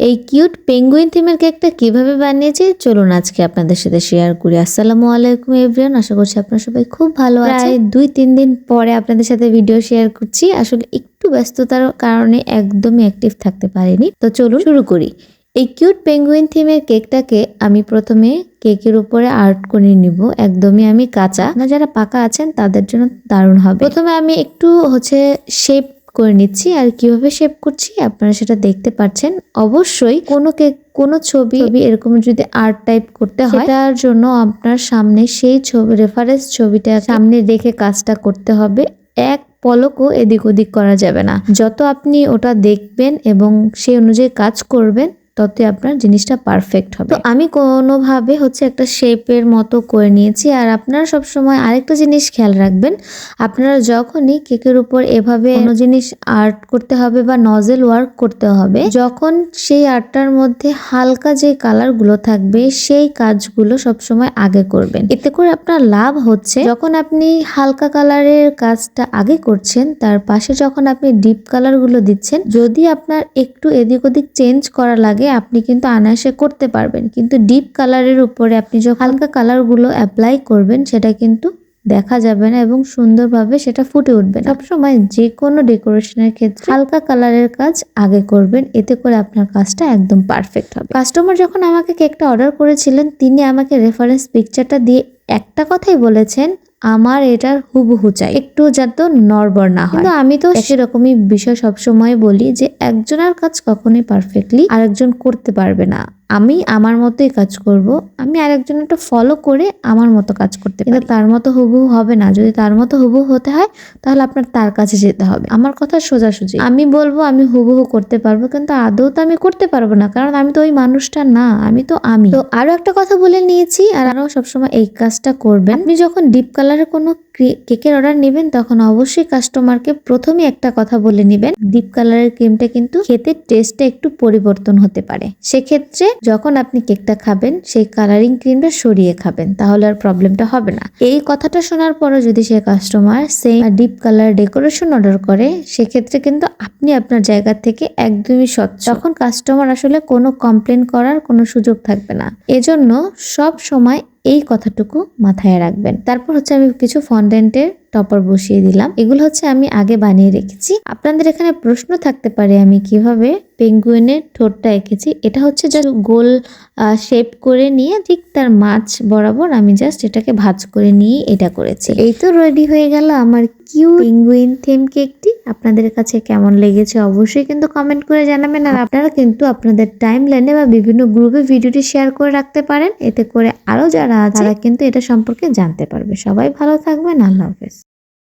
এই cute penguin থিমের কেকটা কীভাবে বানিয়েছি চলুন আজকে আপনাদের সাথে শেয়ার করি। আসসালামু আলাইকুম এভরিওয়ান আশা করছি আপনারা সবাই খুব ভালো আছেন। প্রায় দুই তিন দিন পরে আপনাদের সাথে ভিডিও শেয়ার করছি। আসলে একটু ব্যস্ততার কারণে একদমই অ্যাক্টিভ থাকতে পারিনি। তো চলুন শুরু করি। এই কিউট পেঙ্গুইন থিমের কেকটাকে আমি প্রথমে কেকের উপরে আর্ট করে নিব। একদমই আমি কাঁচা। যারা পাকা আছেন তাদের জন্য দারুণ হবে। প্রথমে আমি একটু হচ্ছে শেপ করে নিচ্ছি আর কীভাবে শেপ করছি আপনারা সেটা দেখতে পাচ্ছেন। অবশ্যই কোনো কেক কোনো ছবি এরকম যদি আর্ট টাইপ করতে হয় তার জন্য আপনার সামনে সেই ছবি রেফারেন্স ছবিটা সামনে রেখে কাজটা করতে হবে। এক পলকও এদিক ওদিক করা যাবে না। যত আপনি ওটা দেখবেন এবং সেই অনুযায়ী কাজ করবেন ততই আপনার জিনিসটা পারফেক্ট হবে। তো আমি কোনোভাবে হচ্ছে একটা শেপের মতো করে নিয়েছি আর আপনারা সবসময় আরেকটা জিনিস খেয়াল রাখবেন, আপনারা যখনই কেকের উপর এভাবে কোনো জিনিস আর্ট করতে হবে বা নজেল ওয়ার্ক করতে হবে, যখন সেই আর্টটার মধ্যে হালকা যে কালারগুলো থাকবে, সেই কাজগুলো সবসময় আগে করবেন। এতে করে আপনার লাভ হচ্ছে, যখন আপনি হালকা কালারের কাজটা আগে করছেন, তার পাশে যখন আপনি ডিপ কালারগুলো দিচ্ছেন, যদি আপনার একটু এদিক ওদিক চেঞ্জ করা লাগে আপনি কিন্তু অনায়াসে করতে পারবেন। কিন্তু ডিপ কালারের উপরে আপনি যখন হালকা কালারগুলো অ্যাপ্লাই করবেন, সেটা কিন্তু দেখা যাবে না এবং সুন্দরভাবে সেটা ফুটে উঠবে না। সবসময় যে কোনো ডেকোরেশনের ক্ষেত্রে হালকা কালারের কাজ আগে করবেন, এতে করে আপনার কাজটা একদম পারফেক্ট হবে। কাস্টমার যখন আমাকে কেকটা অর্ডার করেছিলেন, তিনি আমাকে রেফারেন্স পিকচারটা দিয়ে একটা কথাই বলেছেন আমার এটার হুবহু চাই। একটু যাতে নড়বড় না হয়। কিন্তু আমি তো সেরকমই বিষয় সবসময় বলি যে একজনের কাজ কখনোই পারফেক্টলি আরেকজন করতে পারবে না। আমি আমার মতোই কাজ করব। আমি আরেকজনেরটা ফলো করে আমার মতো কাজ করতে কিন্তু তার মতো হুবহু হবে না। যদি তার মতো হুবহু হতে হয়, তাহলে আপনার তার কাছে যেতে হবে। আমার কথা সোজাসুজি। আমি বলব, আমি হুবহু করতে পারব, কিন্তু আদৌ তো আমি করতে পারব না। কারণ আমি তো ওই মানুষটা না, আমি তো আমি। তো আরও একটা কথা বলে নিয়েছি, আর আরও সবসময় এই কাজটা করবেন। আপনি যখন ডিপ কালারের কোনো কেকের অর্ডার নেবেন, তখন অবশ্যই কাস্টমারকে প্রথমে একটা কথা বলে নেবেন। ডিপ কালারের ক্রিমটা কিন্তু খেতে টেস্টটা একটু পরিবর্তন হতে পারে। সেক্ষেত্রে যখন আপনি কেকটা খাবেন, সেই কালারিং ক্রিমটা সরিয়ে খাবেন, তাহলে আর প্রবলেমটা হবে না। এই কথাটা শোনার পরও যদি সে কাস্টমার সেই ডিপ কালার ডেকোরেশন অর্ডার করে, সেক্ষেত্রে কিন্তু আপনি আপনার জায়গা থেকে একদমই স্বচ্ছ। তখন কাস্টমার আসলে কোনো কমপ্লেন করার কোনো সুযোগ থাকবে না। এজন্য সব সময় এই কথাটুকু মাথায় রাখবেন। তারপর হচ্ছে আমি কিছু ফন্ডেন্টের টপার বসিয়ে দিলাম। এগুলো হচ্ছে আমি আগে বানিয়ে রেখেছি। আপনাদের এখানে প্রশ্ন থাকতে পারে আমি কীভাবে পেঙ্গুইনের ঠোঁটটা এঁকেছি। এটা হচ্ছে জাস্ট গোল শেপ করে নিয়ে ঠিক তার মাছ বরাবর আমি জাস্ট এটাকে ভাজ করে নিয়ে এটা করেছি। এই তো রেডি হয়ে গেল আমার কিউ পেঙ্গুইন থিম কেকটি আপনাদের কাছে কেমন লেগেছে অবশ্যই কিন্তু কমেন্ট করে জানাবেন। আর আপনারা কিন্তু আপনাদের টাইম লাইনে বা বিভিন্ন গ্রুপে ভিডিওটি শেয়ার করে রাখতে পারেন। এতে করে আরও যারা আছে তারা কিন্তু এটা সম্পর্কে জানতে পারবে। সবাই ভালো থাকবেন। আল্লাহ হাফেজ।